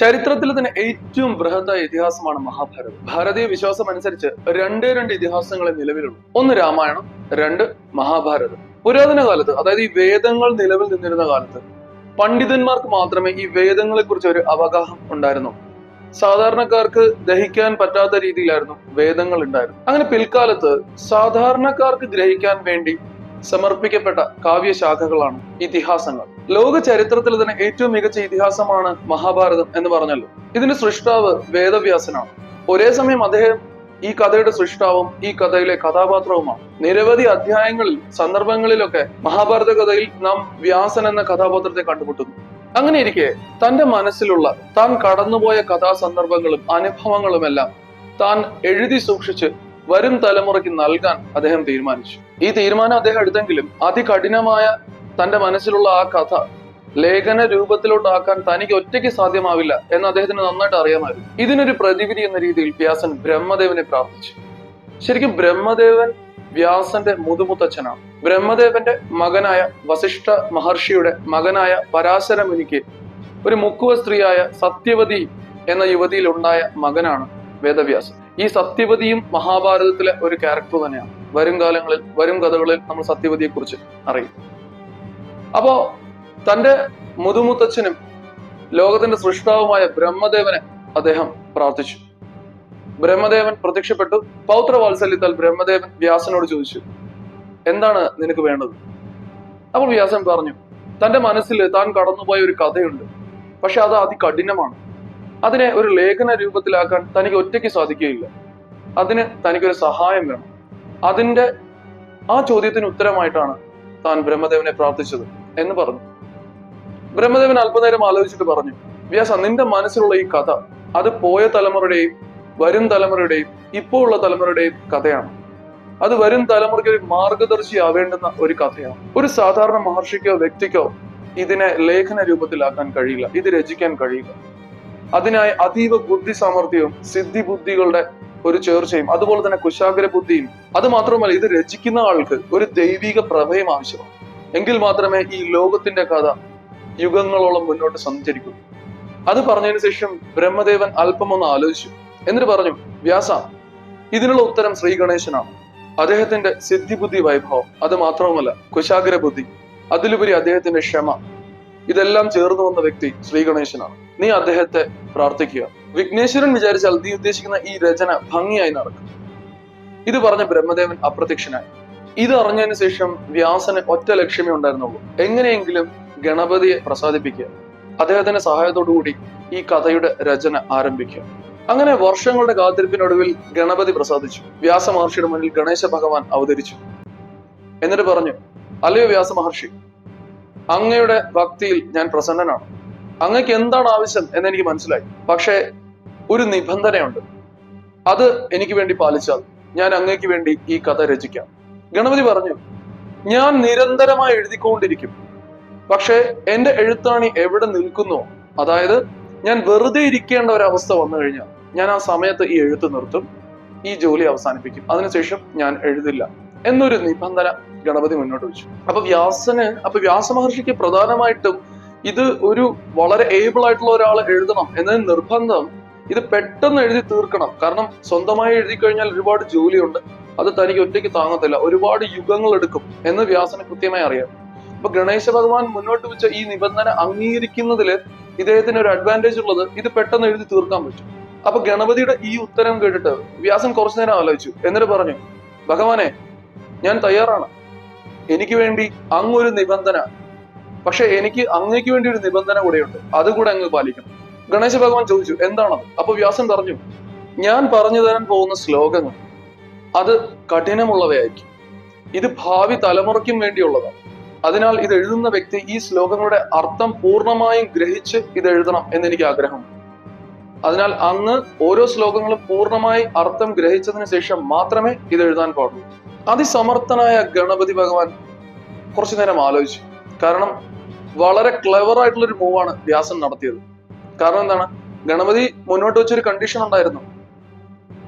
ചരിത്രത്തിൽ തന്നെ ഏറ്റവും ബൃഹത്തായ ഇതിഹാസമാണ് മഹാഭാരതം. ഭാരതീയ വിശ്വാസം അനുസരിച്ച് രണ്ടേ രണ്ട് ഇതിഹാസങ്ങളെ നിലവിലുള്ളൂ. ഒന്ന് രാമായണം രണ്ട് മഹാഭാരതം. പുരാതന കാലത്ത് അതായത് ഈ വേദങ്ങൾ നിലവിൽ നിന്നിരുന്ന കാലത്ത് പണ്ഡിതന്മാർക്ക് മാത്രമേ ഈ വേദങ്ങളെ കുറിച്ച് ഒരു അവഗാഹം ഉണ്ടായിരുന്നു സാധാരണക്കാർക്ക് ദഹിക്കാൻ പറ്റാത്ത രീതിയിലായിരുന്നു വേദങ്ങൾ ഉണ്ടായിരുന്നു അങ്ങനെ പിൽക്കാലത്ത് സാധാരണക്കാർക്ക് ഗ്രഹിക്കാൻ വേണ്ടി സമർപ്പിക്കപ്പെട്ട കാവ്യശാഖകളാണ് ഇതിഹാസങ്ങൾ. ലോക ചരിത്രത്തിൽ തന്നെ ഏറ്റവും മികച്ച ഇതിഹാസമാണ് മഹാഭാരതം എന്ന് പറഞ്ഞല്ലോ. ഇതിന്റെ സൃഷ്ടാവ് വേദവ്യാസനാണ്. ഒരേ സമയം അദ്ദേഹം ഈ കഥയുടെ സൃഷ്ടാവും ഈ കഥയിലെ കഥാപാത്രവുമാണ്. നിരവധി അധ്യായങ്ങളിൽ സന്ദർഭങ്ങളിലൊക്കെ മഹാഭാരത കഥയിൽ നാം വ്യാസൻ എന്ന കഥാപാത്രത്തെ കണ്ടുമുട്ടുന്നു. അങ്ങനെ ഇരിക്കെ തന്റെ മനസ്സിലുള്ള താൻ കടന്നുപോയ കഥാസന്ദർഭങ്ങളും അനുഭവങ്ങളുമെല്ലാം താൻ എഴുതി സൂക്ഷിച്ച് വരും തലമുറയ്ക്ക് നൽകാൻ അദ്ദേഹം തീരുമാനിച്ചു. ഈ തീരുമാനം അദ്ദേഹം എടുത്തെങ്കിലും അതികഠിനമായ തന്റെ മനസ്സിലുള്ള ആ കഥ ലേഖന രൂപത്തിലോട്ടാക്കാൻ തനിക്ക് ഒറ്റയ്ക്ക് സാധ്യമാവില്ല എന്ന് അദ്ദേഹത്തിന് നന്നായിട്ട് അറിയാമായിരുന്നു. ഇതിനൊരു പ്രതിവിധി എന്ന രീതിയിൽ വ്യാസൻ ബ്രഹ്മദേവനെ പ്രാർത്ഥിച്ചു. ശരിക്കും ബ്രഹ്മദേവൻ വ്യാസന്റെ മുതുമുത്തച്ഛനാണ്. ബ്രഹ്മദേവന്റെ മകനായ വസിഷ്ഠ മഹർഷിയുടെ മകനായ പരാശര മുനിക്ക് ഒരു മുക്കുവ സ്ത്രീയായ സത്യവതി എന്ന യുവതിയിൽ ഉണ്ടായ മകനാണ് വേദവ്യാസൻ. ഈ സത്യവതിയും മഹാഭാരതത്തിലെ ഒരു ക്യാരക്ടർ തന്നെയാണ്. വരും കാലങ്ങളിൽ വരും കഥകളിൽ നമ്മൾ സത്യവതിയെ കുറിച്ച് അറിയും. അപ്പോ തന്റെ മുതുമുത്തച്ഛനും ലോകത്തിന്റെ സൃഷ്ടാവുമായ ബ്രഹ്മദേവനെ അദ്ദേഹം പ്രാർത്ഥിച്ചു. ബ്രഹ്മദേവൻ പ്രത്യക്ഷപ്പെട്ടു. പൗത്രവാത്സല്യത്താൽ ബ്രഹ്മദേവൻ വ്യാസനോട് ചോദിച്ചു എന്താണ് നിനക്ക് വേണ്ടത്? അപ്പോൾ വ്യാസൻ പറഞ്ഞു തന്റെ മനസ്സിൽ താൻ കടന്നുപോയ ഒരു കഥയുണ്ട്. പക്ഷെ അത് അതികഠിനമാണ്. അതിനെ ഒരു ലേഖന രൂപത്തിലാക്കാൻ തനിക്ക് ഒറ്റയ്ക്ക് സാധിക്കുകയില്ല. അതിന് തനിക്കൊരു സഹായം വേണം. അതിന്റെ ആ ചോദ്യത്തിന് ഉത്തരമായിട്ടാണ് താൻ ബ്രഹ്മദേവനെ പ്രാർത്ഥിച്ചത്. എന്ന് പറഞ്ഞു. ബ്രഹ്മദേവൻ അല്പനേരം ആലോചിച്ചിട്ട് പറഞ്ഞു വ്യാസ നിന്റെ മനസ്സിലുള്ള ഈ കഥ അത് പോയ തലമുറയുടെയും വരും തലമുറയുടെയും ഇപ്പോൾ ഉള്ള തലമുറയുടെയും കഥയാണ്. അത് വരും തലമുറയ്ക്ക് ഒരു മാർഗദർശി ആവേണ്ടുന്ന ഒരു കഥയാണ്. ഒരു സാധാരണ മഹർഷിക്കോ വ്യക്തിക്കോ ഇതിനെ ലേഖന രൂപത്തിലാക്കാൻ കഴിയില്ല ഇത് രചിക്കാൻ കഴിയില്ല. അതിനായി അതീവ ബുദ്ധി സാമർഥ്യവും സിദ്ധി ബുദ്ധികളുടെ ഒരു ചേർച്ചയും അതുപോലെ തന്നെ കുശാഗ്ര ബുദ്ധിയും അത് മാത്രമല്ല ഇത് രചിക്കുന്ന ആൾക്ക് ഒരു ദൈവിക പ്രഭയം ആവശ്യമാണ്. എങ്കിൽ മാത്രമേ ഈ ലോകത്തിന്റെ കഥ യുഗങ്ങളോളം മുന്നോട്ട് സഞ്ചരിക്കൂ. അത് പറഞ്ഞതിന് ശേഷം ബ്രഹ്മദേവൻ അല്പം ഒന്ന് ആലോചിച്ചു. എന്നിട്ട് പറഞ്ഞു വ്യാസ ഇതിനുള്ള ഉത്തരം ശ്രീ ഗണേശനാണ് അദ്ദേഹത്തിന്റെ സിദ്ധിബുദ്ധി വൈഭവം അത് മാത്രവുമല്ല കുശാഗ്ര ബുദ്ധി അതിലുപരി അദ്ദേഹത്തിന്റെ ക്ഷമ ഇതെല്ലാം ചേർന്ന് വന്ന വ്യക്തി ശ്രീ ഗണേശനാണ് നീ അദ്ദേഹത്തെ പ്രാർത്ഥിക്കുക. വിഘ്നേശ്വരൻ വിചാരിച്ചാൽ നീ ഉദ്ദേശിക്കുന്ന ഈ രചന ഭംഗിയായി നടക്കും. ഇത് പറഞ്ഞ ബ്രഹ്മദേവൻ അപ്രത്യക്ഷനായി. ഇത് അറിഞ്ഞതിന് ശേഷം വ്യാസന് ഒറ്റ ലക്ഷ്യമേ ഉണ്ടായിരുന്നുള്ളൂ. എങ്ങനെയെങ്കിലും ഗണപതിയെ പ്രസാദിപ്പിക്കുക. അദ്ദേഹത്തിന്റെ സഹായത്തോടുകൂടി ഈ കഥയുടെ രചന ആരംഭിക്കുക. അങ്ങനെ വർഷങ്ങളുടെ കാത്തിരിപ്പിനൊടുവിൽ ഗണപതി പ്രസാദിച്ചു. വ്യാസ മഹർഷിയുടെ മുന്നിൽ ഗണേശ ഭഗവാൻ അവതരിച്ചു. എന്നിട്ട് പറഞ്ഞു അല്ലയോ വ്യാസ മഹർഷി അങ്ങയുടെ ഭക്തിയിൽ ഞാൻ പ്രസന്നനാണ്. അങ്ങക്ക് എന്താണ് ആവശ്യം എന്ന് എനിക്ക് മനസ്സിലായി. പക്ഷേ ഒരു നിബന്ധനയുണ്ട്. അത് എനിക്ക് വേണ്ടി പാലിച്ചാൽ ഞാൻ അങ്ങേക്ക് വേണ്ടി ഈ കഥ രചിക്കാം. ഗണപതി പറഞ്ഞു ഞാൻ നിരന്തരമായി എഴുതിക്കൊണ്ടിരിക്കും. പക്ഷേ എന്റെ എഴുത്താണി എവിടെ നിൽക്കുന്നു? അതായത് ഞാൻ വെറുതെ ഇരിക്കേണ്ട ഒരു അവസ്ഥ വന്നു കഴിഞ്ഞാൽ ഞാൻ ആ സമയത്ത് ഈ എഴുത്ത് നിർത്തും ഈ ജോലി അവസാനിപ്പിക്കും. അതിനുശേഷം ഞാൻ എഴുതില്ല. എന്നൊരു നിബന്ധന ഗണപതി മുന്നോട്ട് വെച്ചു. അപ്പൊ വ്യാസന് അപ്പൊ വ്യാസ മഹർഷിക്ക് പ്രധാനമായിട്ടും ഇത് ഒരു വളരെ ഏബിൾ ആയിട്ടുള്ള ഒരാൾ എഴുതണം എന്നതിന് നിർബന്ധം ഇത് പെട്ടെന്ന് എഴുതി തീർക്കണം. കാരണം സ്വന്തമായി എഴുതി കഴിഞ്ഞാൽ ഒരുപാട് ജോലിയുണ്ട്. അത് തനിക്ക് ഒറ്റയ്ക്ക് താങ്ങത്തില്ല. ഒരുപാട് യുഗങ്ങൾ എടുക്കും എന്ന് വ്യാസന് കൃത്യമായി അറിയാം. അപ്പൊ ഗണേശ ഭഗവാൻ മുന്നോട്ട് വെച്ച ഈ നിബന്ധന അംഗീകരിക്കുന്നതിൽ ഇദ്ദേഹത്തിന് ഒരു അഡ്വാന്റേജ് ഉള്ളത് ഇത് പെട്ടെന്ന് എഴുതി തീർക്കാൻ പറ്റും. അപ്പൊ ഗണപതിയുടെ ഈ ഉത്തരം കേട്ടിട്ട് വ്യാസൻ കുറച്ചു നേരം ആലോചിച്ചു. എന്നിട്ട് പറഞ്ഞു ഭഗവാനെ ഞാൻ തയ്യാറാണ്. എനിക്ക് വേണ്ടി അങ്ങൊരു നിബന്ധന പക്ഷെ എനിക്ക് അങ്ങേക്ക് വേണ്ടി ഒരു നിബന്ധന കൂടെയുണ്ട്. അതുകൂടെ അങ്ങ് പാലിക്കണം. ഗണേശ ഭഗവാൻ ചോദിച്ചു എന്താണത്? അപ്പൊ വ്യാസൻ പറഞ്ഞു ഞാൻ പറഞ്ഞു തരാൻ പോകുന്ന ശ്ലോകങ്ങൾ. അത് കഠിനമുള്ളവയായിരിക്കും. ഇത് ഭാവി തലമുറയ്ക്കും വേണ്ടിയുള്ളതാണ്. അതിനാൽ ഇത് എഴുതുന്ന വ്യക്തി ഈ ശ്ലോകങ്ങളുടെ അർത്ഥം പൂർണമായും ഗ്രഹിച്ച് ഇത് എഴുതണം എന്ന് എനിക്ക് ആഗ്രഹമുണ്ട് അതിനാൽ അന്ന് ഓരോ ശ്ലോകങ്ങളും പൂർണമായി അർത്ഥം ഗ്രഹിച്ചതിന് ശേഷം മാത്രമേ ഇത് എഴുതാൻ പാടുള്ളൂ. അതിസമർത്ഥനായ ഗണപതി ഭഗവാൻ കുറച്ചു നേരം ആലോചിച്ചു. കാരണം വളരെ ക്ലെവർ ആയിട്ടുള്ള ഒരു മൂവാണ് വ്യാസൻ നടത്തിയത്. കാരണം എന്താണ്? ഗണപതി മുന്നോട്ട് വെച്ചൊരു കണ്ടീഷൻ ഉണ്ടായിരുന്നു.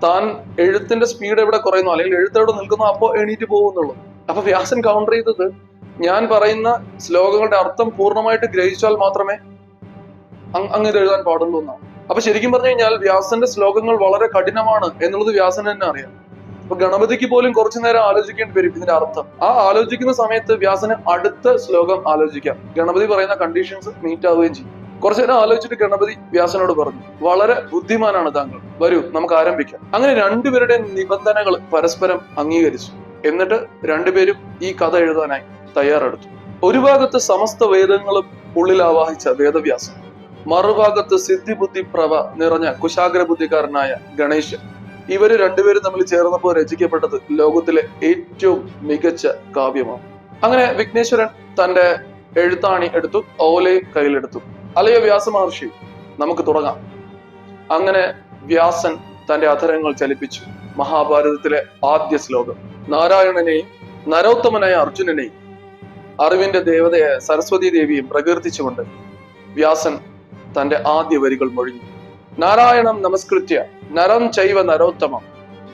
താൻ എഴുത്തിന്റെ സ്പീഡ് എവിടെ കുറയുന്നു? അല്ലെങ്കിൽ എഴുത്ത് എവിടെ നിൽക്കുന്നു? അപ്പോ എണീറ്റ് പോകുന്നുള്ളൂ അപ്പൊ വ്യാസൻ കൗണ്ടർ ചെയ്തത് ഞാൻ പറയുന്ന ശ്ലോകങ്ങളുടെ അർത്ഥം പൂർണമായിട്ട് ഗ്രഹിച്ചാൽ മാത്രമേ അങ്ങനെ എഴുതാൻ പാടുള്ളൂ എന്നാണ്. അപ്പൊ ശരിക്കും പറഞ്ഞു കഴിഞ്ഞാൽ വ്യാസന്റെ ശ്ലോകങ്ങൾ വളരെ കഠിനമാണ് എന്നുള്ളത് വ്യാസൻ തന്നെ അറിയാം. അപ്പൊ ഗണപതിക്ക് പോലും കുറച്ചു നേരം ആലോചിക്കേണ്ടി വരും ഇതിന്റെ അർത്ഥം. ആ ആലോചിക്കുന്ന സമയത്ത് വ്യാസന് അടുത്ത ശ്ലോകം ആലോചിക്കാം. ഗണപതി പറയുന്ന കണ്ടീഷൻസ് മീറ്റ് ആവുകയും ചെയ്യും. കുറച്ചു നേരം ആലോചിച്ചിട്ട് ഗണപതി വ്യാസനോട് പറഞ്ഞു. വളരെ ബുദ്ധിമാനാണ് താങ്കൾ. വരൂ നമുക്ക് ആരംഭിക്കാം. അങ്ങനെ രണ്ടുപേരുടെ നിബന്ധനകൾ പരസ്പരം അംഗീകരിച്ചു. എന്നിട്ട് രണ്ടുപേരും ഈ കഥ എഴുതാനായി തയ്യാറെടുത്തു. ഒരു ഭാഗത്ത് സമസ്ത വേദങ്ങളും ഉള്ളിൽ ആവാഹിച്ച വേദവ്യാസം മറുഭാഗത്ത് സിദ്ധിബുദ്ധി പ്രവ നിറഞ്ഞ കുശാഗ്ര ബുദ്ധിക്കാരനായ ഗണേശൻ. ഇവർ രണ്ടുപേരും തമ്മിൽ ചേർന്നപ്പോൾ രചിക്കപ്പെട്ടത് ലോകത്തിലെ ഏറ്റവും മികച്ച കാവ്യമാണ്. അങ്ങനെ വിഘ്നേശ്വരൻ തന്റെ എഴുത്താണി എടുത്തു ഓലയും കയ്യിലെടുത്തു. അലയോ വ്യാസ മഹർഷി നമുക്ക് തുടങ്ങാം. അങ്ങനെ വ്യാസൻ തന്റെ അധരങ്ങൾ ചലിപ്പിച്ചു. മഹാഭാരതത്തിലെ ആദ്യ ശ്ലോകം. നാരായണനെയും നരോത്തമനായ അർജുനനെയും അറിവിന്റെ ദേവതയായ സരസ്വതി ദേവിയും പ്രകീർത്തിച്ചുകൊണ്ട് വ്യാസൻ തന്റെ ആദ്യ വരികൾ മൊഴിഞ്ഞു. നാരായണം നമസ്കൃത്യ നരം ചൈവ നരോത്തമം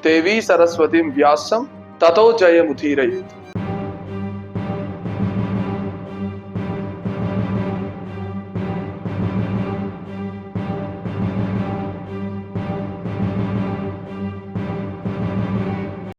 ദേവി സരസ്വതിയും വ്യാസം തതോ ജയമുധീരയും